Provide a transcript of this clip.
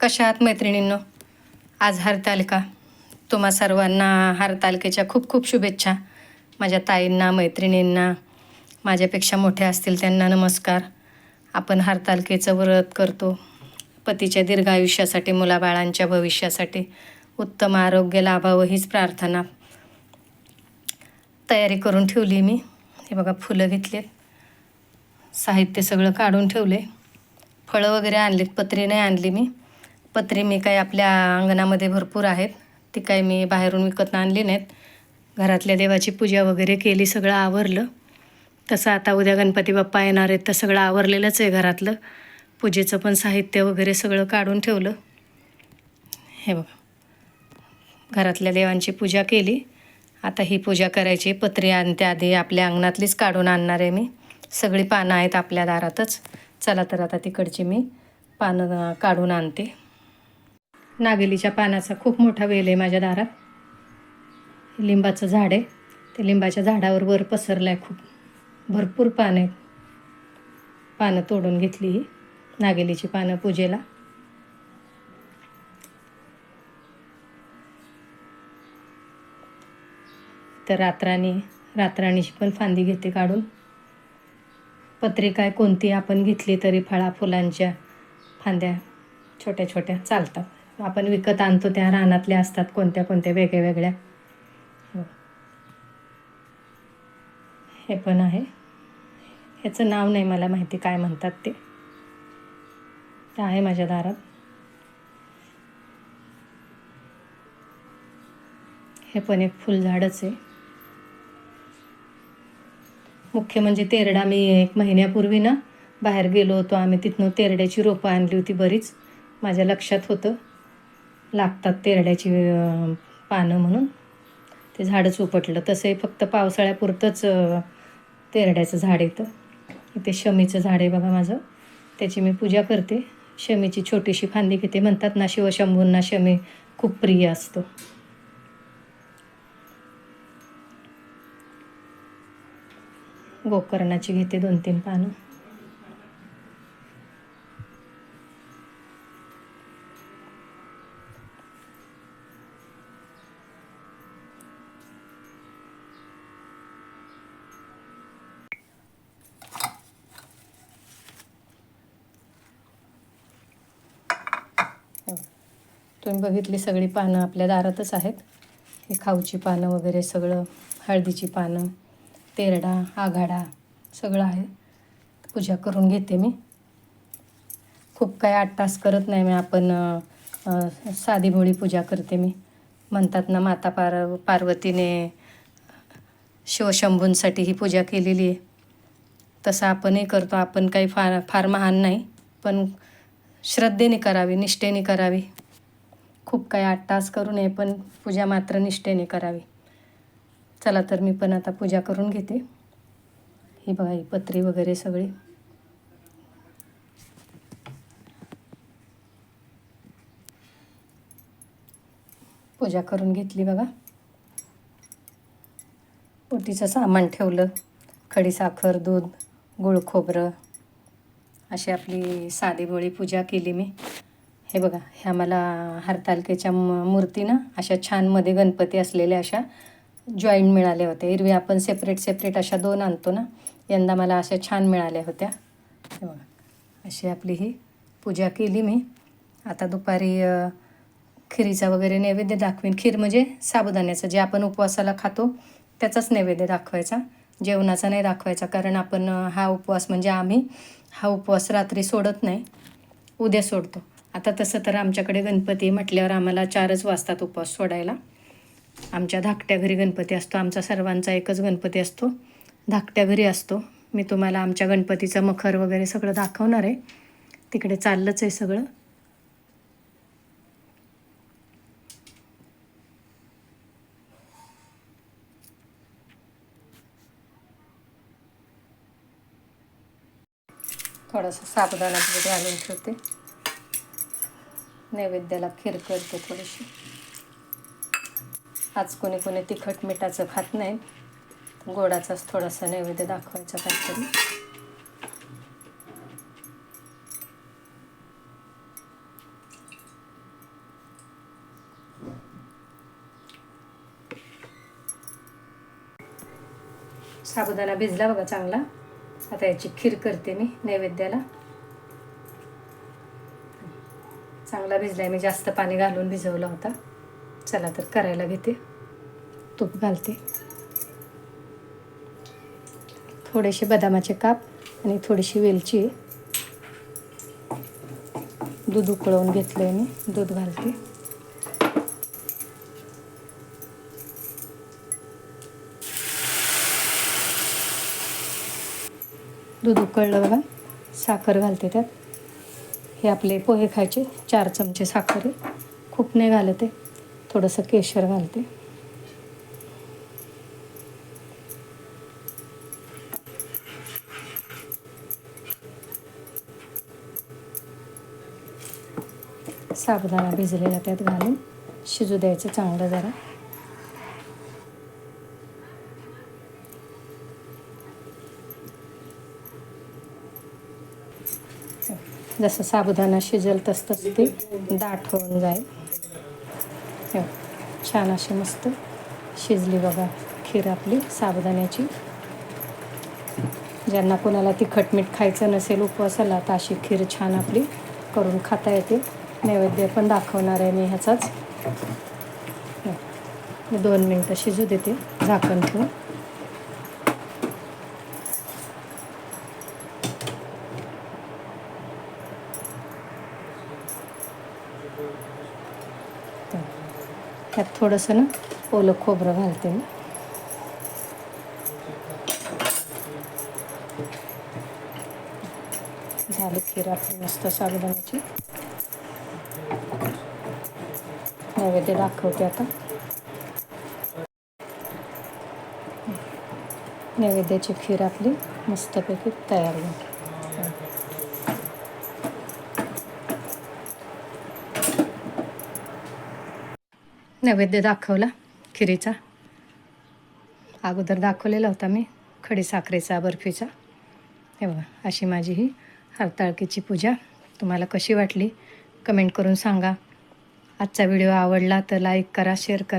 कशा आहात मैत्रिणींनो? आज हरतालिका. तुम्हा सर्वांना हरतालिकेच्या खूप खूप शुभेच्छा. माझ्या ताईंना मैत्रिणींना माझ्यापेक्षा मोठ्या असतील त्यांना नमस्कार. आपण हरतालिकेचं व्रत करतो. पतीच्या दीर्घ आयुष्यासाठी मुलाबाळांच्या भविष्यासाठी उत्तम आरोग्य लाभावं हीच प्रार्थना. तयारी करून ठेवली मी. हे बघा फुलं घेतलेत. साहित्य सगळं काढून ठेवले. फळं वगैरे आणलीत. पत्री नाही आणली मी. पत्री मी काही आपल्या अंगणामध्ये भरपूर आहेत. ती काही मी बाहेरून विकत आणली नाहीत. घरातल्या देवाची पूजा वगैरे केली सगळं आवरलं. तसं आता उद्या गणपती बाप्पा येणार आहेत तर सगळं आवरलेलंच आहे घरातलं. पूजेचं पण साहित्य वगैरे सगळं काढून ठेवलं. हे बघा. घरातल्या देवांची पूजा केली. आता ही पूजा करायची. पत्री आणते आधी. आपल्या अंगणातलीच काढून आणणार आहे मी. सगळी पानं आहेत आपल्या दारातच. चला तर आता तिकडची मी पानं काढून आणते. नागेलीच्या पानाचा खूप मोठा वेल आहे माझ्या दारात. लिंबाचं झाड आहे. ते लिंबाच्या झाडावर वर पसरलं आहे खूप. भरपूर पानं आहेत. पानं तोडून घेतली ही. नागेलीची पानं पूजेला. तर रात्राणी रात्राणीची पण फांदी घेते काढून. पत्रे काय कोणती आपण घेतली तरी फळा फुलांच्या फांद्या छोट्या छोट्या चालतात. आपण विकत आणतो त्या रानातल्या असतात कोणत्या कोणत्या वेगळ्या वेगळ्या. हो. हे. पण आहे. ह्याचं नाव नाही मला माहिती काय म्हणतात ते. ते आहे माझ्या दारात. हे पण एक फुलझाडच आहे. मुख्य म्हणजे तेरडा मी एक महिन्यापूर्वी ना बाहेर गेलो होतो. आम्ही तिथनं तेरड्याची रोपं आणली होती बरीच. माझ्या लक्षात होतं. लागतात तेरड्याची पानं म्हणून. ते झाडच उपटलं तसंही फक्त पावसाळ्यापुरतंच तेरड्याचं झाड येतं. इथे शमीचं झाड आहे बघा माझं. त्याची मी पूजा करते. शमीची छोटीशी फांदी घेते. म्हणतात ना शिवशंभूंना शमी खूप प्रिय असतो. गोकर्णाची घेते दोन तीन पानं. तुम्ही बघितली सगळी पानं आपल्या दारातच आहेत. ही खाऊची पानं वगैरे सगळं हळदीची पानं तेरडा आघाडा सगळं आहे. पूजा करून घेते मी. खूप काही आठ तास करत नाही मी आपण साधी भोळी पूजा करते मी. म्हणतात ना माता पार पार्वतीने शिवशंभूंसाठी ही पूजा केलेली आहे. तसं आपणही करतो आपण काही फार फार महान नाही पण श्रद्धेने करावी निष्ठेने करावी. खूप काही आठ तास करू नये पण पूजा मात्र निष्ठेने करावी. चला तर मी पण आता पूजा करून घेते. ही बघा ही पत्री वगैरे सगळी. पूजा करून घेतली बघा. पोटीचं सामान ठेवलं. खडीसाखर दूध गुळ खोबरं. अशी आपली साधी भोळी पूजा केली मी. हे बघा ह्या मला हरतालकेच्या म- मूर्ती ना अशा छानमध्ये गणपती असलेल्या अशा जॉईंट मिळाल्या होत्या. एरवी आपण सेपरेट सेपरेट अशा दोन आणतो ना यंदा मला अशा छान मिळाल्या होत्या. हे बघा अशी आपली ही पूजा केली मी. आता दुपारी खिरीचा वगैरे नैवेद्य दाखवीन. खीर म्हणजे साबुदाण्याचं जे आपण उपवासाला खातो त्याचाच नैवेद्य दाखवायचा. जेवणाचा नाही दाखवायचा कारण आपण हा उपवास म्हणजे आम्ही हा उपवास रात्री सोडत नाही उद्या सोडतो. आता तसं तर आमच्याकडे गणपती म्हटल्यावर आम्हाला चारच वाजतात उपवास सोडायला. आमच्या धाकट्या घरी गणपती असतो. आमचा सर्वांचा एकच गणपती असतो. धाकट्या घरी असतो. मी तुम्हाला आमच्या गणपतीचं मखर वगैरे सगळं दाखवणार आहे. तिकडे चाललंच आहे सगळं. थोडासा साबुदाणा घालून ठेवते. नैवेद्याला खीर करते थोडीशी. आज कोणी कोणी तिखट मिठाचं खात नाही. गोडाचाच थोडासा नैवेद्य दाखवायचा काहीतरी. साबुदाणा भिजला बघा चांगला. आता याची खीर करते मी नैवेद्याला. चांगला भिजलाय. मी जास्त पाणी घालून भिजवला होता. चला तर करायला घेते. तूप घालते. थोडेसे बदामाचे काप आणि थोडीशी वेलची. दूध उकळवून घेतलं आहे मी. दूध घालते. दूध उकळलं बघा. साखर घालते त्यात. हे आपले पोहे खायचे चार चमचे साखर. आहे खूप नाही घालते. थोडंसं केशर घालते. साबुदाणा भिजलेला त्यात घालून शिजू द्यायचं चांगलं जरा. जसं साबुदाणा शिजेल तस ती ते दाट होऊन जाईल. हो, छान अशी मस्त शिजली बघा खीर आपली साबुदाण्याची. ज्यांना कोणाला तिखट मीठ खायचं नसेल उपवासाला तर अशी खीर छान आपली करून खाता येते. नैवेद्य पण दाखवणार आहे मी ह्याचाच. हो, दोन मिनटं शिजू देते झाकण ठेवून. त्यात थोडंसं ना ओलं खोबरं घालते मी. झाली खीर आपली मस्त साबुदाण्याची. नैवेद्य दाखवते आता. नैवेद्याची खीर आपली मस्तपैकी तयार होते नैवेद्य दाखवला खिरीचा. अगोदर दाखवलेला होता मी खडीसाखरेचा बर्फीचा. हे बघा अशी माझी ही हरताळकीची पूजा. तुम्हाला कशी वाटली? कमेंट करून सांगा. आजचा व्हिडिओ आवडला तर लाईक करा शेअर करा.